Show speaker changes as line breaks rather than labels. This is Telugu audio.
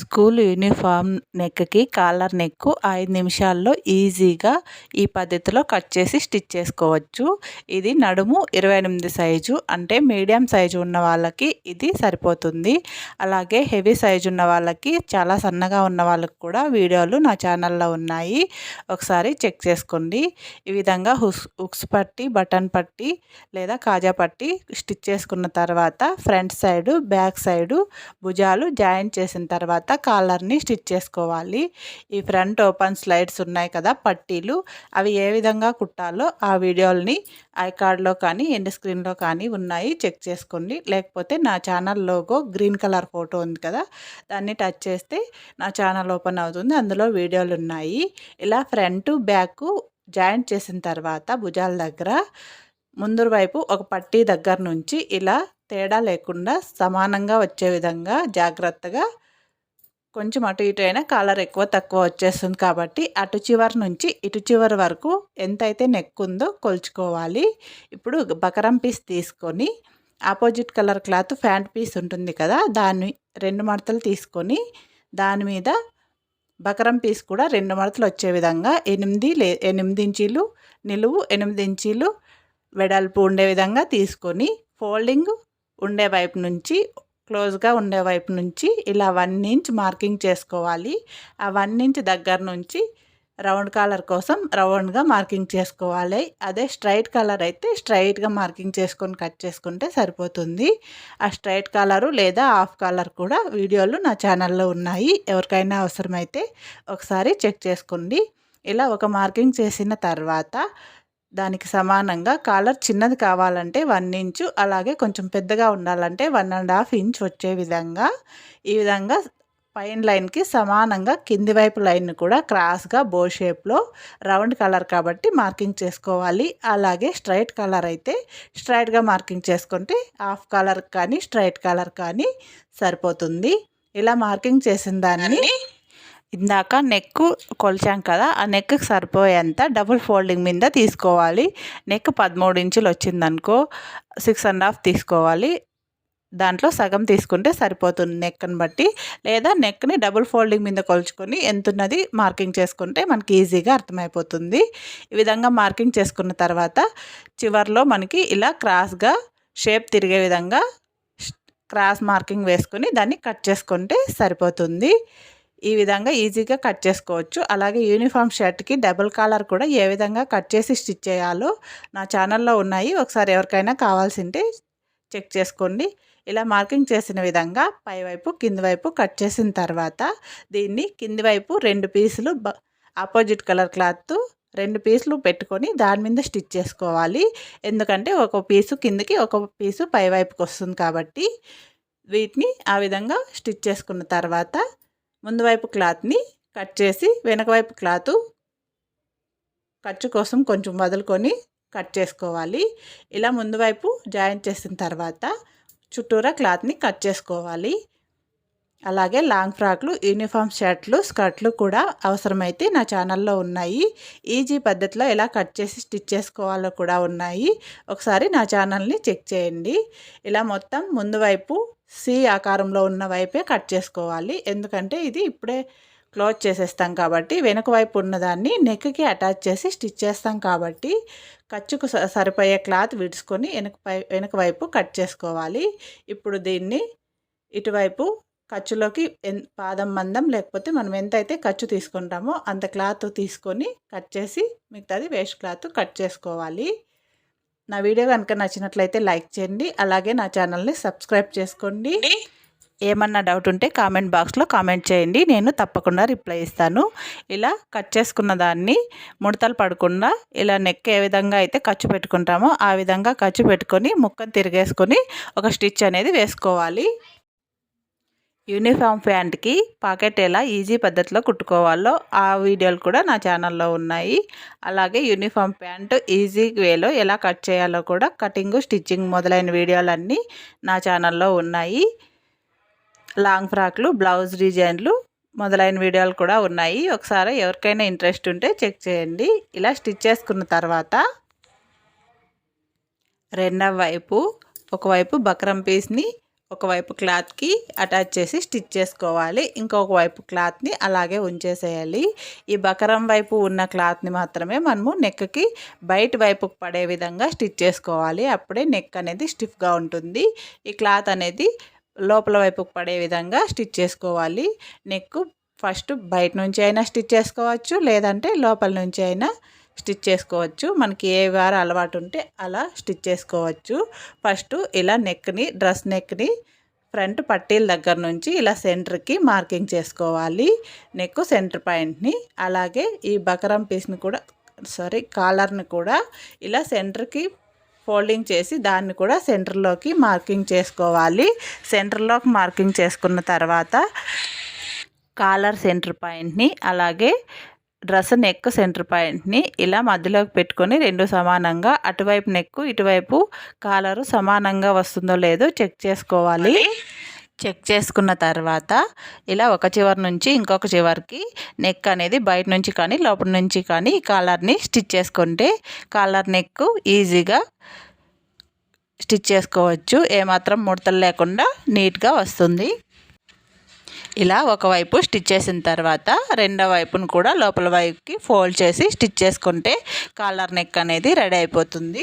స్కూల్ యూనిఫామ్ నెక్కి కాలర్ నెక్ ఐదు నిమిషాల్లో ఈజీగా ఈ పద్ధతిలో కట్ చేసి స్టిచ్ చేసుకోవచ్చు. ఇది నడుము ఇరవై ఎనిమిది సైజు అంటే మీడియం సైజు ఉన్న వాళ్ళకి ఇది సరిపోతుంది. అలాగే హెవీ సైజు ఉన్న వాళ్ళకి చాలా సన్నగా ఉన్న వాళ్ళకి కూడా వీడియోలు నా ఛానల్లో ఉన్నాయి. ఒకసారి చెక్ చేసుకోండి. ఈ విధంగా హుస్ హుక్స్ పట్టి బటన్ పట్టి లేదా కాజా పట్టి స్టిచ్ చేసుకున్న తర్వాత ఫ్రంట్ సైడు బ్యాక్ సైడు భుజాలు జాయిన్ చేసిన తర్వాత కాలర్ని స్టిచ్ చేసుకోవాలి. ఈ ఫ్రంట్ ఓపెన్ స్లైడ్స్ ఉన్నాయి కదా పట్టీలు. అవి ఏ విధంగా కుట్టాలో ఆ వీడియోల్ని ఐ కార్డ్లో కానీ ఎండ్ స్క్రీన్లో కానీ ఉన్నాయి. చెక్ చేసుకోండి. లేకపోతే నా channel logo green colour photo ఉంది కదా దాన్ని టచ్ చేస్తే నా ఛానల్ ఓపెన్ అవుతుంది. అందులో వీడియోలు ఉన్నాయి. ఇలా ఫ్రంట్ బ్యాక్ జాయింట్ చేసిన తర్వాత భుజాల దగ్గర ముందు వైపు ఒక పట్టీ దగ్గర నుంచి ఇలా తేడా లేకుండా సమానంగా వచ్చే విధంగా జాగ్రత్తగా కొంచెం అటు ఇటు అయినా కాలర్ ఎక్కువ తక్కువ వచ్చేస్తుంది కాబట్టి అటు చివరి నుంచి ఇటు చివరి వరకు ఎంతైతే నెక్ ఉందో కొలుచుకోవాలి. ఇప్పుడు బకరం పీస్ తీసుకొని opposite colour cloth pant piece ఉంటుంది కదా దాన్ని రెండు మడతలు తీసుకొని దాని మీద బకరం పీస్ కూడా రెండు మడతలు వచ్చే విధంగా ఎనిమిది లే ఎనిమిది ఇంచీలు నిలువు ఎనిమిది ఇంచీలు వెడల్పు ఉండే విధంగా తీసుకొని ఫోల్డింగ్ ఉండే వైపు నుంచి క్లోజ్గా ఉండే వైపు నుంచి ఇలా వన్ ఇంచ్ మార్కింగ్ చేసుకోవాలి. ఆ వన్ ఇంచ్ దగ్గర నుంచి రౌండ్ కాలర్ కోసం రౌండ్గా మార్కింగ్ చేసుకోవాలి. అదే స్ట్రైట్ కలర్ అయితే స్ట్రైట్గా మార్కింగ్ చేసుకొని కట్ చేసుకుంటే సరిపోతుంది. ఆ స్ట్రైట్ కలరు లేదా హాఫ్ కలర్ కూడా వీడియోలు నా ఛానల్లో ఉన్నాయి. ఎవరికైనా అవసరమైతే ఒకసారి చెక్ చేసుకోండి. ఇలా ఒక మార్కింగ్ చేసిన తర్వాత దానికి సమానంగా కాలర్ చిన్నది కావాలంటే వన్ ఇంచు అలాగే కొంచెం పెద్దగా ఉండాలంటే వన్ అండ్ హాఫ్ ఇంచ్ వచ్చే విధంగా. ఈ విధంగా పైన లైన్కి సమానంగా కింది వైపు లైన్ కూడా క్రాస్గా బో షేప్లో రౌండ్ కలర్ కాబట్టి మార్కింగ్ చేసుకోవాలి. అలాగే స్ట్రైట్ కలర్ అయితే స్ట్రైట్గా మార్కింగ్ చేసుకుంటే హాఫ్ కలర్ కానీ స్ట్రైట్ కలర్ కానీ సరిపోతుంది. ఇలా మార్కింగ్ చేసిన దాన్ని ఇందాక నెక్ కొలిచాం కదా ఆ నెక్కి సరిపోయేంత డబుల్ ఫోల్డింగ్ మీద తీసుకోవాలి. నెక్ పదమూడు ఇంచులు వచ్చిందనుకో సిక్స్ అండ్ హాఫ్ తీసుకోవాలి. దాంట్లో సగం తీసుకుంటే సరిపోతుంది నెక్ని బట్టి. లేదా నెక్ని డబుల్ ఫోల్డింగ్ మీద కొలుచుకొని ఎంతున్నది మార్కింగ్ చేసుకుంటే మనకి ఈజీగా అర్థమైపోతుంది. ఈ విధంగా మార్కింగ్ చేసుకున్న తర్వాత చివర్లో మనకి ఇలా క్రాస్గా షేప్ తిరిగే విధంగా క్రాస్ మార్కింగ్ వేసుకొని దాన్ని కట్ చేసుకుంటే సరిపోతుంది. ఈ విధంగా ఈజీగా కట్ చేసుకోవచ్చు. అలాగే యూనిఫామ్ షర్ట్కి డబుల్ కాలర్ కూడా ఏ విధంగా కట్ చేసి స్టిచ్ చేయాలో నా ఛానల్లో ఉన్నాయి. ఒకసారి ఎవరికైనా కావాల్సింటే చెక్ చేసుకోండి. ఇలా మార్కింగ్ చేసిన విధంగా పైవైపు కింది వైపు కట్ చేసిన తర్వాత దీన్ని కింది వైపు రెండు పీసులు ఆపోజిట్ కలర్ క్లాత్ రెండు పీసులు పెట్టుకొని దాని మీద స్టిచ్ చేసుకోవాలి. ఎందుకంటే ఒక పీసు కిందికి ఒక పీసు పైవైపుకి వస్తుంది కాబట్టి వీటిని ఆ విధంగా స్టిచ్ చేసుకున్న తర్వాత ముందు వైపు క్లాత్ని కట్ చేసి వెనక వైపు క్లాత్ ఖర్చు కోసం కొంచెం వదులుకొని కట్ చేసుకోవాలి. ఇలా ముందు వైపు జాయిన్ చేసిన తర్వాత చుట్టూరా క్లాత్ని కట్ చేసుకోవాలి. అలాగే లాంగ్ ఫ్రాక్లు యూనిఫామ్ షర్ట్లు స్కర్ట్లు కూడా అవసరమైతే నా ఛానల్లో ఉన్నాయి. ఈజీ పద్ధతిలో ఎలా కట్ చేసి స్టిచ్ చేసుకోవాలో కూడా ఉన్నాయి. ఒకసారి నా ఛానల్ని చెక్ చేయండి. ఇలా మొత్తం ముందు వైపు సి ఆకారంలో ఉన్న వైపే కట్ చేసుకోవాలి. ఎందుకంటే ఇది ఇప్పుడే క్లోజ్ చేసేస్తాం కాబట్టి వెనుక వైపు ఉన్నదాన్ని నెక్కి అటాచ్ చేసి స్టిచ్ చేస్తాం కాబట్టి ఖర్చుకు సరిపోయే క్లాత్ విడుచుకొని వెనుక వెనక వైపు కట్ చేసుకోవాలి. ఇప్పుడు దీన్ని ఇటువైపు ఖర్చులోకి పాదం మందం లేకపోతే మనం ఎంతైతే ఖర్చు తీసుకుంటామో అంత క్లాత్ తీసుకొని కట్ చేసి మిగతాది వేస్ట్ క్లాత్ కట్ చేసుకోవాలి. నా వీడియో కనుక నచ్చినట్లయితే లైక్ చేయండి అలాగే నా ఛానల్ని సబ్స్క్రైబ్ చేసుకోండి. ఏమన్నా డౌట్ ఉంటే కామెంట్ బాక్స్లో కామెంట్ చేయండి నేను తప్పకుండా రిప్లై ఇస్తాను. ఇలా కట్ చేసుకున్న దాన్ని ముడతలు పడకుండా ఇలా నెక్ ఏ విధంగా అయితే ఖర్చు పెట్టుకుంటామో ఆ విధంగా ఖర్చు పెట్టుకొని ముక్కను తిరిగేసుకొని ఒక స్టిచ్ అనేది వేసుకోవాలి. యూనిఫామ్ ప్యాంట్కి పాకెట్ ఎలా ఈజీ పద్ధతిలో కుట్టుకోవాలో ఆ వీడియోలు కూడా నా ఛానల్లో ఉన్నాయి. అలాగే యూనిఫామ్ ప్యాంట్ ఈజీ వేలో ఎలా కట్ చేయాలో కూడా కటింగ్ స్టిచ్చింగ్ మొదలైన వీడియోలన్నీ నా ఛానల్లో ఉన్నాయి. లాంగ్ ఫ్రాక్లు బ్లౌజ్ డిజైన్లు మొదలైన వీడియోలు కూడా ఉన్నాయి. ఒకసారి ఎవరికైనా ఇంట్రెస్ట్ ఉంటే చెక్ చేయండి. ఇలా స్టిచ్ చేసుకున్న తర్వాత రెండవ వైపు ఒకవైపు బక్రం పీస్ని ఒకవైపు క్లాత్కి అటాచ్ చేసి స్టిచ్ చేసుకోవాలి. ఇంకొక వైపు క్లాత్ని అలాగే ఉంచేసేయాలి. ఈ బకరం వైపు ఉన్న క్లాత్ని మాత్రమే మనము నెక్కి బయట వైపుకు పడే విధంగా స్టిచ్ చేసుకోవాలి. అప్పుడే నెక్ అనేది స్టిఫ్గా ఉంటుంది. ఈ క్లాత్ అనేది లోపల వైపుకు పడే విధంగా స్టిచ్ చేసుకోవాలి. నెక్ ఫస్ట్ బయట నుంచి అయినా స్టిచ్ చేసుకోవచ్చు. లేదంటే లోపల నుంచి అయినా స్టిచ్ చేసుకోవచ్చు. మనకి ఏ వారు అలవాటు ఉంటే అలా స్టిచ్ చేసుకోవచ్చు. ఫస్ట్ ఇలా నెక్ని డ్రెస్ నెక్ని ఫ్రంట్ పట్టీల దగ్గర నుంచి ఇలా సెంటర్కి మార్కింగ్ చేసుకోవాలి. నెక్ సెంటర్ పాయింట్ని అలాగే ఈ బకరం పీస్ని కూడా సారీ కాలర్ని కూడా ఇలా సెంటర్కి ఫోల్డింగ్ చేసి దాన్ని కూడా సెంటర్లోకి మార్కింగ్ చేసుకోవాలి. సెంటర్లోకి మార్కింగ్ చేసుకున్న తర్వాత కాలర్ సెంటర్ పాయింట్ని అలాగే డ్రెస్ నెక్ సెంటర్ పాయింట్ని ఇలా మధ్యలోకి పెట్టుకొని రెండు సమానంగా అటువైపు నెక్ ఇటువైపు కాలరు సమానంగా వస్తుందో లేదో చెక్ చేసుకోవాలి. చెక్ చేసుకున్న తర్వాత ఇలా ఒక చివరి నుంచి ఇంకొక చివరికి నెక్ అనేది బయట నుంచి కానీ లోపల నుంచి కానీ ఈ కాలర్ని స్టిచ్ చేసుకుంటే కాలర్ నెక్ ఈజీగా స్టిచ్ చేసుకోవచ్చు. ఏమాత్రం ముడతలు లేకుండా నీట్గా వస్తుంది. ఇలా ఒకవైపు స్టిచ్ చేసిన తర్వాత రెండో వైపును కూడా లోపల వైపుకి ఫోల్డ్ చేసి స్టిచ్ చేసుకుంటే కాలర్ నెక్ అనేది రెడీ అయిపోతుంది.